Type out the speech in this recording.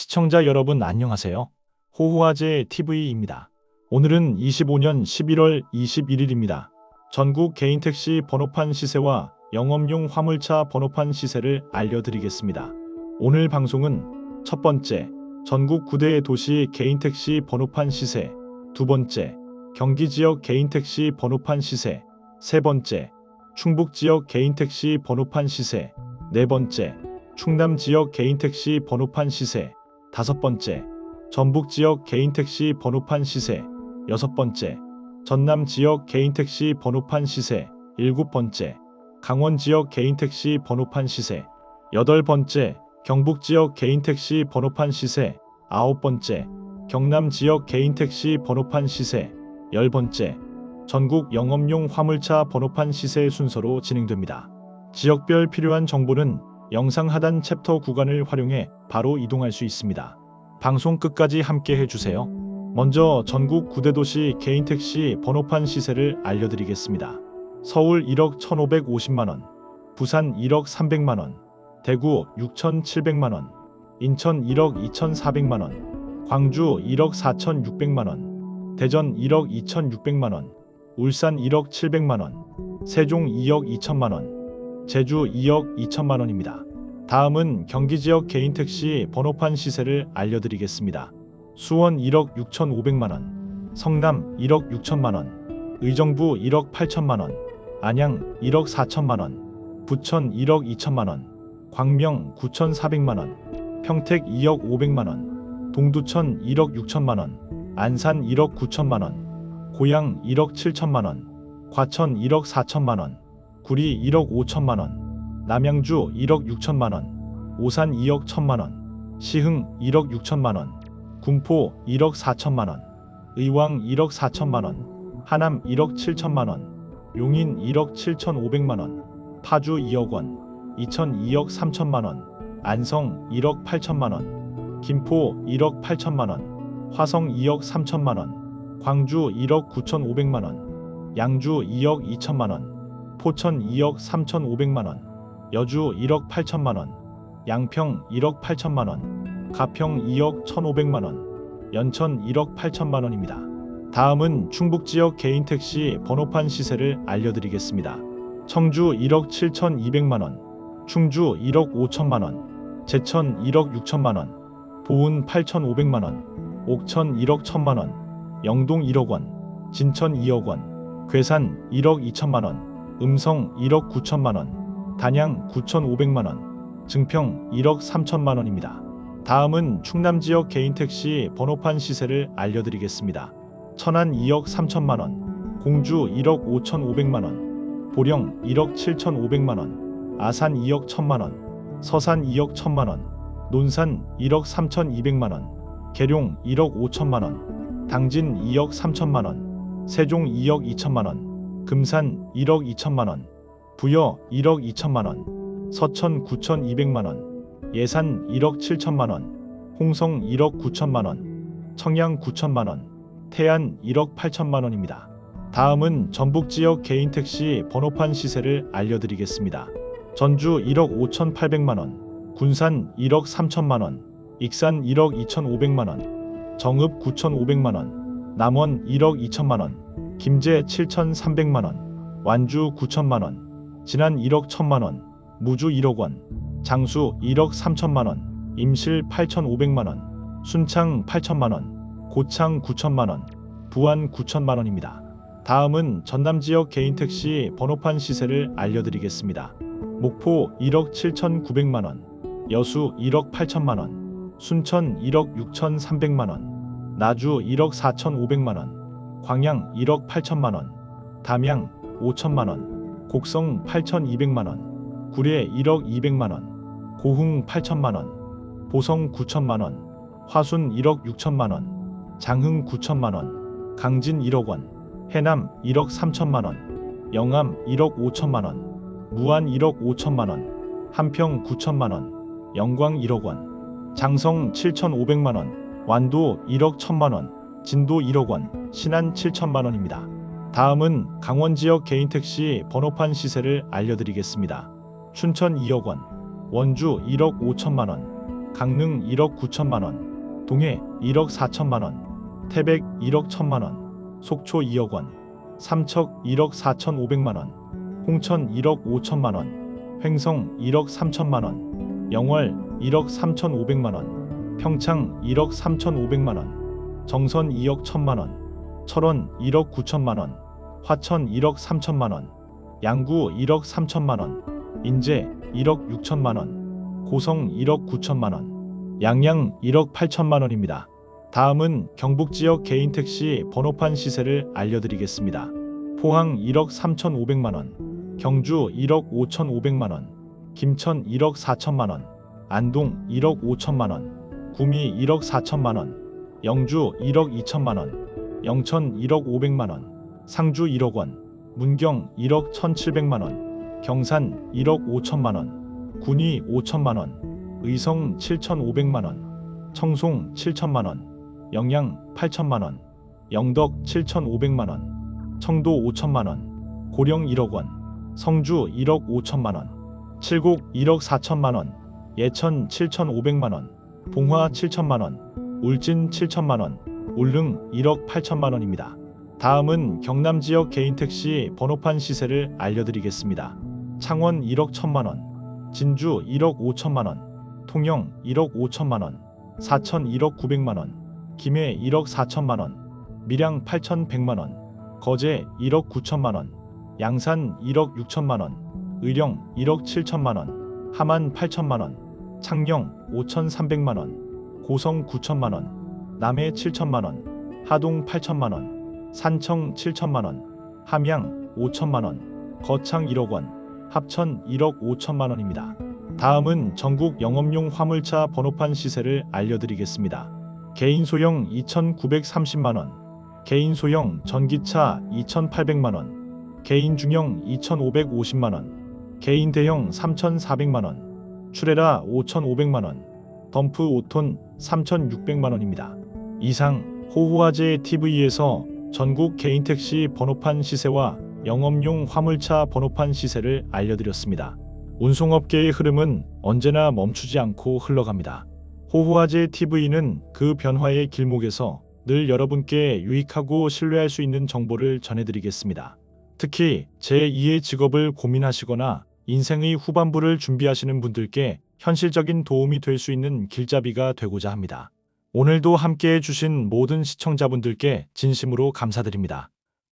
시청자 여러분 안녕하세요. 호호아제 TV입니다. 오늘은 25년 11월 21일입니다. 전국 개인 택시 번호판 시세와 영업용 화물차 번호판 시세를 알려드리겠습니다. 오늘 방송은 첫 번째, 전국 9대 도시 개인 택시 번호판 시세, 두 번째, 경기 지역 개인 택시 번호판 시세, 세 번째, 충북 지역 개인 택시 번호판 시세, 네 번째, 충남 지역 개인 택시 번호판 시세, 다섯 번째, 전북 지역 개인 택시 번호판 시세, 여섯 번째, 전남 지역 개인 택시 번호판 시세, 일곱 번째, 강원 지역 개인 택시 번호판 시세, 여덟 번째, 경북 지역 개인 택시 번호판 시세, 아홉 번째, 경남 지역 개인 택시 번호판 시세, 열 번째, 전국 영업용 화물차 번호판 시세 순서로 진행됩니다. 지역별 필요한 정보는 영상 하단 챕터 구간을 활용해 바로 이동할 수 있습니다. 방송 끝까지 함께 해주세요. 먼저 전국 9대 도시 개인 택시 번호판 시세를 알려드리겠습니다. 서울 1억 1,550만원, 부산 1억 300만원, 대구 6,700만원, 인천 1억 2,400만원, 광주 1억 4,600만원, 대전 1억 2,600만원, 울산 1억 700만원, 세종 2억 2천만원, 제주 2억 2천만 원입니다. 다음은 경기 지역 개인 택시 번호판 시세를 알려드리겠습니다. 수원 1억 6,500만 원, 성남 1억 6천만 원, 의정부 1억 8천만 원, 안양 1억 4천만 원, 부천 1억 2천만 원, 광명 9,400만 원, 평택 2억 500만 원, 동두천 1억 6천만 원, 안산 1억 9천만 원, 고양 1억 7천만 원, 과천 1억 4천만 원, 구리 1억 5천만 원, 남양주 1억 6천만 원, 오산 2억 1천만 원, 시흥 1억 6천만 원, 군포 1억 4천만 원, 의왕 1억 4천만 원, 하남 1억 7천만 원, 용인 1억 7천5백만원, 파주 2억 원, 이천 2억 3천만 원, 안성 1억 8천만 원, 김포 1억 8천만 원, 화성 2억 3천만 원, 광주 1억 9천5백만원, 양주 2억 2천만 원, 포천 2억 3천5백만원, 여주 1억 8천만 원, 양평 1억 8천만 원, 가평 2억 1,500만 원, 연천 1억 8천만 원입니다. 다음은 충북 지역 개인 택시 번호판 시세를 알려드리겠습니다. 청주 1억 7,200만 원, 충주 1억 5천만 원, 제천 1억 6천만 원, 보은 8,500만 원, 옥천 1억 1천만 원, 영동 1억 원, 진천 2억 원, 괴산 1억 2천만 원, 음성 1억 9천만 원, 단양 9,500만 원, 증평 1억 3천만 원입니다. 다음은 충남 지역 개인 택시 번호판 시세를 알려드리겠습니다. 천안 2억 3천만 원, 공주 1억 5천5백만 원, 보령 1억 7천5백만 원, 아산 2억 1천만 원, 서산 2억 1천만 원, 논산 1억 3천2백만 원, 계룡 1억 5천만 원, 당진 2억 3천만 원, 세종 2억 2천만 원, 금산 1억 2천만 원, 부여 1억 2천만 원, 서천 9천2백만 원, 예산 1억 7천만 원, 홍성 1억 9천만 원, 청양 9천만 원, 태안 1억 8천만 원입니다. 다음은 전북 지역 개인 택시 번호판 시세를 알려드리겠습니다. 전주 1억 5천8백만 원, 군산 1억 3천만 원, 익산 1억 2천5백만 원, 정읍 9천5백만 원, 남원 1억 2천만 원, 김제 7천3백만 원, 완주 9천만 원, 진안 1억 1천만 원, 무주 1억 원, 장수 1억 3천만 원, 임실 8천5백만 원, 순창 8천만 원, 고창 9천만 원, 부안 9천만 원입니다. 다음은 전남 지역 개인 택시 번호판 시세를 알려드리겠습니다. 목포 1억 7천9백만 원, 여수 1억 8천만 원, 순천 1억 6천3백만 원, 나주 1억 4천5백만 원, 광양 1억 8천만 원, 담양 5천만 원, 곡성 8천2백만 원, 구례 1억 2백만 원, 고흥 8천만 원, 보성 9천만 원, 화순 1억 6천만 원, 장흥 9천만 원, 강진 1억 원, 해남 1억 3천만 원, 영암 1억 5천만 원, 무안 1억 5천만 원, 한평 9천만 원, 영광 1억 원, 장성 7,500만 원, 완도 1억 1천만 원, 진도 1억 원, 신안 7천만 원입니다. 다음은 강원 지역 개인 택시 번호판 시세를 알려드리겠습니다. 춘천 2억 원, 원주 1억 5천만 원, 강릉 1억 9천만 원, 동해 1억 4천만 원, 태백 1억 1천만 원, 속초 2억 원, 삼척 1억 4천 5백만 원, 홍천 1억 5천만 원, 횡성 1억 3천만 원, 영월 1억 3천 5백만 원, 평창 1억 3천 5백만 원, 정선 2억 1천만 원, 철원 1억 9천만 원, 화천 1억 3천만 원, 양구 1억 3천만 원, 인제 1억 6천만 원, 고성 1억 9천만 원, 양양 1억 8천만 원입니다. 다음은 경북 지역 개인 택시 번호판 시세를 알려드리겠습니다. 포항 1억 3,500만 원, 경주 1억 5,500만 원, 김천 1억 4천만 원, 안동 1억 5천만 원, 구미 1억 4천만 원, 영주 1억 2천만 원, 영천 1억 500만 원, 상주 1억 원, 문경 1억 1,700만 원, 경산 1억 5천만 원, 군위 5천만 원, 의성 7,500만 원, 청송 7천만 원, 영양 8천만 원, 영덕 7,500만 원, 청도 5천만 원, 고령 1억 원, 성주 1억 5천만 원, 칠곡 1억 4천만 원, 예천 7,500만 원, 봉화 7천만 원, 울진 7천만 원, 울릉 1억 8천만 원입니다. 다음은 경남 지역 개인 택시 번호판 시세를 알려드리겠습니다. 창원 1억 1천만 원, 진주 1억 5천만 원, 통영 1억 5천만 원, 사천 1억 9백만 원, 김해 1억 4천만 원, 밀양 8,100만 원, 거제 1억 9천만 원, 양산 1억 6천만 원, 의령 1억 7천만 원, 함안 8천만 원, 창녕 5,300만 원, 고성 9천만 원, 남해 7천만 원, 하동 8천만 원, 산청 7천만 원, 함양 5천만 원, 거창 1억 원, 합천 1억 5천만 원입니다. 다음은 전국 영업용 화물차 번호판 시세를 알려드리겠습니다. 개인 소형 2,930만 원, 개인 소형 전기차 2,800만 원, 개인 중형 2,550만 원, 개인 대형 3,400만 원, 출애라 5,500만 원, 덤프 5톤 3,600만 원입니다. 이상 호호화재 TV에서 전국 개인 택시 번호판 시세와 영업용 화물차 번호판 시세를 알려드렸습니다. 운송업계의 흐름은 언제나 멈추지 않고 흘러갑니다. 호호화재 TV는 그 변화의 길목에서 늘 여러분께 유익하고 신뢰할 수 있는 정보를 전해드리겠습니다. 특히 제2의 직업을 고민하시거나 인생의 후반부를 준비하시는 분들께 현실적인 도움이 될 수 있는 길잡이가 되고자 합니다. 오늘도 함께 해 주신 모든 시청자분들께 진심으로 감사드립니다.